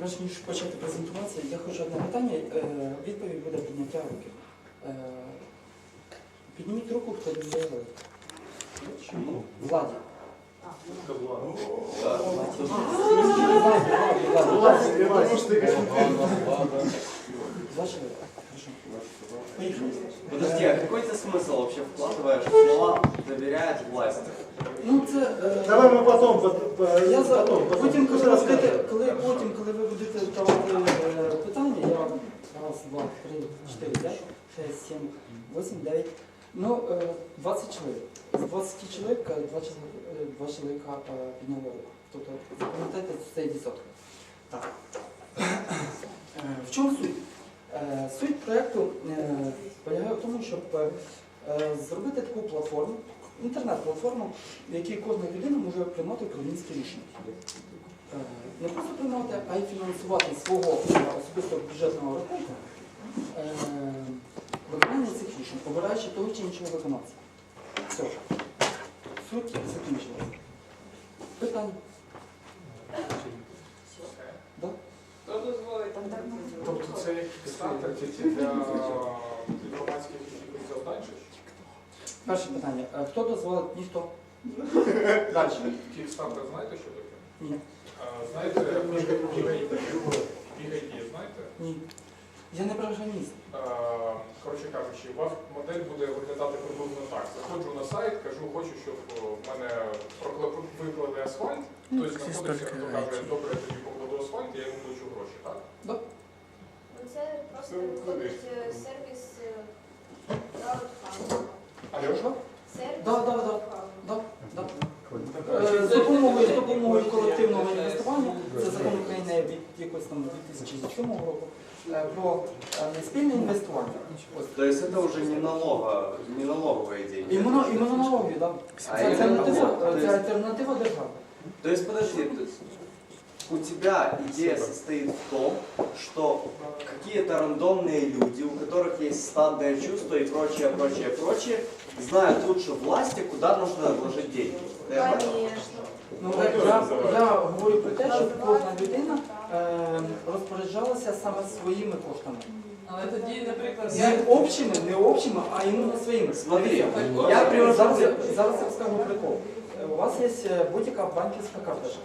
Перш ніж почати презентуватися, я хочу одне питання. Е, Відповідь буде підняття руки. Е, Підніміть руку, хто дозволив. Владі. Владі, Владі, Владі. Ваша рука. Хорошо. Поїхали. Подожди, а какой ты смысл вообще вкладываешь в слова доверяет власти? Ну це. е, Давай мы потом, пот- по- Я за потом, потом. потім, коли ви Расскажем. будете, коли потім, коли ви будете давати е, питання, я раз, два, три, чотири, п'ять, шесть, сім, вісім, дев'ять. Ну, е, 20 чоловік. З 20 чоловік е, два чоловіка, е, два чоловіка е, підняли руку. Тобто запам'ятайте цей відсоток. Так. Е, В чому суть? Е, Суть проєкту е, полягає в тому, щоб е, зробити таку платформу, інтернет-платформу, в якій кожна людина може приймати управлінські рішення. Не просто приймати, а й фінансувати свого особистого бюджетного рахунку виконання цих рішень, обираючи того чи іншого виконавця. Все. Суть закінчилася. Питання? Да? Тобто це як кікстартер тільки для громадських завдань? Перше питання. Е, Хто дозволить? Ніхто. Далі. Кікстартер знаєте, що таке? Ні. А, Знаєте, бігайки, знаєте? Ні. Я не програміст. А, Коротше кажучи, у вас модель буде виглядати приблизно так. Заходжу на сайт, кажу, хочу, щоб о, в мене прокла- виклали асфальт. Хтось знаходиться, хто каже, добре, я тобі покладу асфальт, я йому плачу гроші, так? Ну, Це просто виходить е, сервіс е, краудфандингу. А Сервіс Да, да, да. Да, да. Е, З допомогою, з допомогою колективного інвестування, це закон України від якось там 2007 року, е, про е, спільне інвестування. Ось. То есть это уже не налога, не налоговые деньги. Імуно, імунологію, так. Це іменно- альтернатива, то це есть- альтернатива держави. То есть подожди, то есть у тебя идея состоит в том, что какие-то рандомные люди, у которых есть стадное чувство и прочее, прочее, прочее, знают лучше власти, куда нужно вложить деньги. Я правильно? Конечно. Ну, я, я говорю про те, щоб кожна людина е, розпоряджалася саме своїми коштами. Але тоді, наприклад, Не общими, не общими, а іменно своїми. Смотри, Я я привожу, зараз, привожу... я- зараз я розкажу прикол. Е, У вас є е, будь-яка банківська карточка.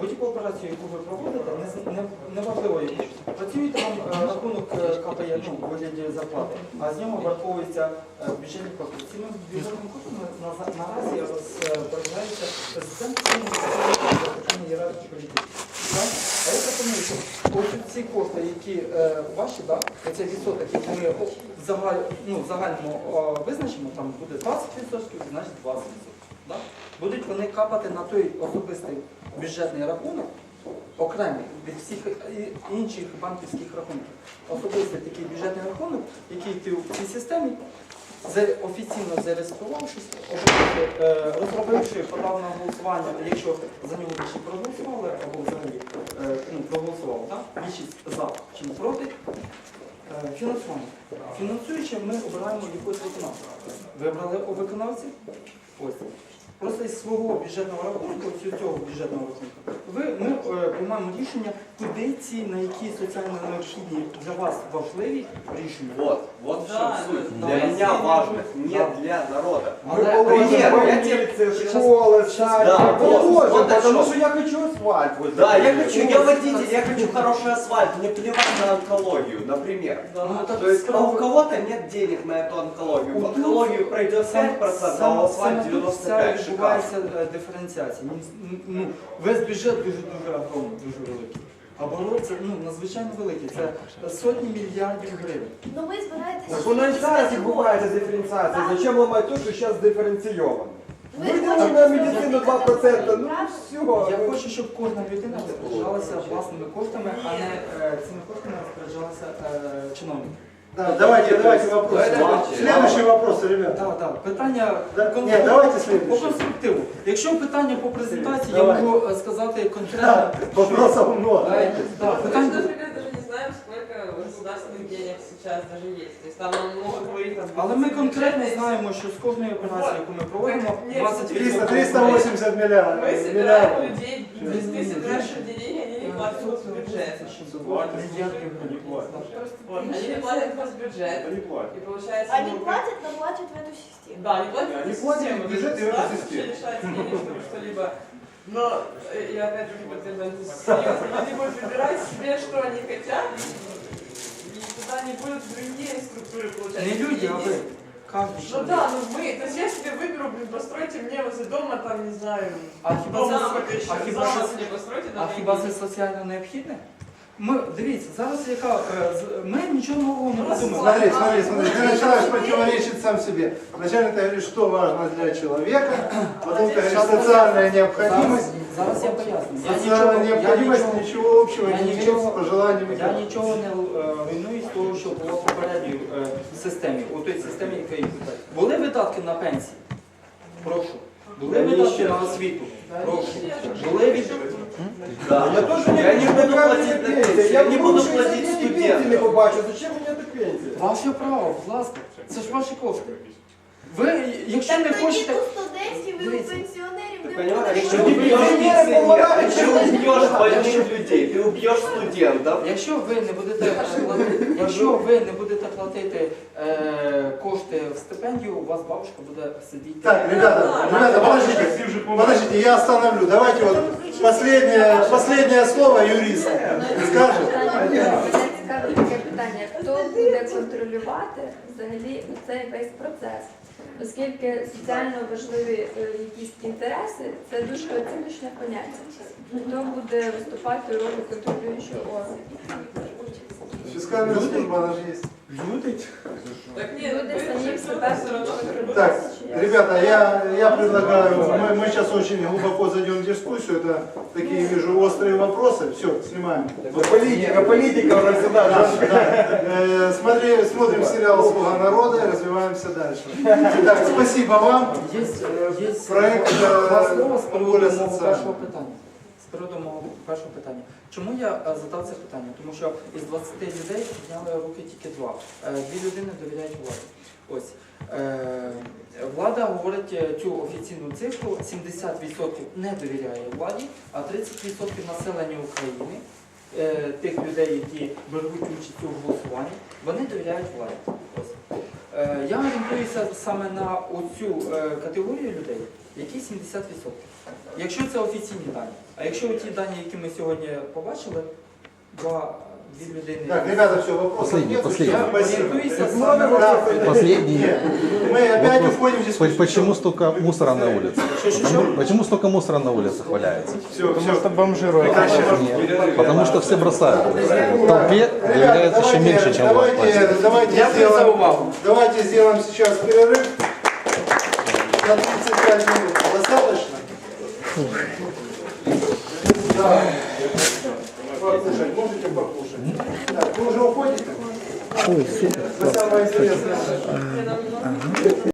Будь-яку операцію, яку ви проводите, не, з- не, неважливо яку. Працюєте вам е, рахунок е, капає ну, у вигляді зарплати, а з нього враховується е, бюджетні кошти. Цими бюджетними коштами на- наразі розпоряджається президент ієрархії політики. А я пропоную, ось ці кошти, які ваші, да, оцей відсоток, який ми в ну, загальному о, визначимо, там буде 20%, значить 20%. Будуть вони капати на той особистий бюджетний рахунок, окремий від всіх інших банківських рахунків. Особистий такий бюджетний рахунок, який ти в цій системі, офіційно зареєструвавшись, е, розробивши подав на голосування, якщо за нього більше проголосували або взагалі е, ну, проголосували, більшість за чи проти. Е, Фінансування. Фінансуючи, ми обираємо якогось виконавця. Вибрали у виконавців. Ось. Просто із свого бюджетного рахунку, цього бюджетного рахунку, ви, ми е, приймаємо рішення, куди ці, на які соціально необхідні для вас важливі рішення. Вот, вот в чем Да, суть. да, Для да. меня важно, не Да. для народа. Але Мы положим Пример, я больницы, школы, садики, Да, вот, положим, вот о потому чем. что я хочу асфальт. возле Да, я меня. хочу, я водитель, я хочу хороший асфальт, мне плевать на онкологию, например. Ну, так То есть а справа- у кого-то нет денег на эту онкологию. В У онкологию пройдет 5%, а у асфальт саме тут вся 95%. Шикарно. відбувається е, диференціація. Ну, Ну, весь бюджет дуже дуже огромний, дуже великий. Оборот це ну, надзвичайно великий. Це сотні мільярдів гривень. Ну ви збираєтеся. Так у нас зараз відбувається диференціація. Зачем ламати те, що зараз диференційовано? Ви Виділили хочете на медицину зробити 2%, ну правильно? Я хочу, щоб кожна людина розпоряджалася власними коштами, а не е, цими коштами розпоряджалася е, чиновник. Да, давайте, давайте вопросы. Давайте. Следующий вопрос, ребята. Так, так. Питання Да, кон- ні, давайте по слідуючий. конструктиву. Якщо питання по презентації, я Давай. можу е, сказати конкретно. Да, Вопросов много. Е, да, Мы, питання- например, даже не знаем, сколько государственных денег сейчас даже есть. То есть там могут говорить там... Але ми конкретно бюджетные знаємо, що з кожної операції, яку ми проводимо, Ні, 20 300, 380 миллиардов. Мы собираем у людей, то есть ты собираешь у людей деньги, они не платят в госбюджет. Вот, Они не платят в госбюджет. И получается... Они ну, платят, но платят в эту систему. Да, они платят Они в платят систему, в бюджет и в эту систему. вообще лишается денег, чтобы что-либо... Но, э, я опять-таки подтверждаю, то есть серьезно, люди будут выбирать себе, что они хотят, и туда не будут другие структуры получать. Не люди, а ви. Кожен Ну да, ну мы, то есть я себе выберу, блин, постройте мне возле дома, там, не знаю, А хіба це, какой-то а хіба замок постройте, а хіба необходимы? це соціально необхідне? Ми, дивіться, зараз яка, е, з- ми нічого нового не придумаємо. Смотри, смотри, смотри, ты начинаешь противоречить сам себе. Вначале ты говоришь, что важно для человека, потом ты говоришь, социальная необходимость. Зараз, зараз я поясню. Я Социальная нічого, я необходимость нічого, ничего общего я не имеет ничего- с пожеланиями. я нічого не е, руйную з того, що було в попередній е, системі, у той системі, яка є. Були видатки на пенсії? Прошу. Були видатки на освіту? Прошу. Були ви... Да. Я теж не Я не буду платити на пенсия. Я не буду платити не студентам. побачу. Зачем мені эта пенсия? Ваше право, будь ласка. Це ж ваші кошти. Ви, якщо не Так тоді хочете... у студентів і у Дивіться. пенсіонерів Ты не понимаешь, буде. если що ты робити. убьешь Пенсионеры пенсионеров, помогают, если что убьешь больных людей, ты убьешь студентов, Якщо ви не будете платити, якщо ви не будете платити е, кошти в стипендію, у вас бабушка буде сидіти. Так, ребята, ребята, подождите, подождите, я остановлю. Давайте вот последнее, последнее слово юрист скажет. Мене цікаве таке питання, хто буде контролювати взагалі цей весь процес? Оскільки соціально важливі е, якісь інтереси це дуже оціночне поняття. Хто буде виступати у ролі контролюючого органу? Фискальная служба, она же есть. Люди. Так нет, Люди вы самі же себе всё равно контролювати Так, чи як? ребята, я, я предлагаю, мы, мы сейчас очень глубоко зайдем в дискуссию, это такие, вижу, острые вопросы. Все, снимаем. Политика, политика у нас всегда Да, же. да. Э, смотри, смотрим сериал «Слуга народа» и развиваемся дальше. Итак, спасибо вам. Є, є Проект, е, два слова з приводу воля мого Першого питання. Мого першого питання. Чому я е, задав це питання? Тому що із 20 людей підняли руки тільки два. Е, Дві людини довіряють владі. Ось. Е, Влада говорить цю офіційну цифру, 70% не довіряє владі, а 30% населення України, тих людей, які беруть участь у голосуванні, вони довіряють владі. Ось. Я орієнтуюся саме на оцю категорію людей, які 70%. Якщо це офіційні дані. А якщо ті дані, які ми сьогодні побачили, два дві людини. Так, ребята, все, вопросов Последний, нет. последний. Всем спасибо. Орієнтуюся Много саме вопросов. Да. Последний. Нет, мы опять Вопрос. уходим в По- дискуссию. Почему столько мусора на улице? Почему, почему столько мусора на улицах валяется? Все, все. Нет, потому что все бросают. В толпе появляется еще меньше, чем давайте, власть. давайте, Дякую за сделаем, увагу. давайте сделаем сейчас перерыв На 35 минут. Достаточно? Да. Покушать, можете покушать. Так, вы уже уходите? Ой, супер. Самое интересное.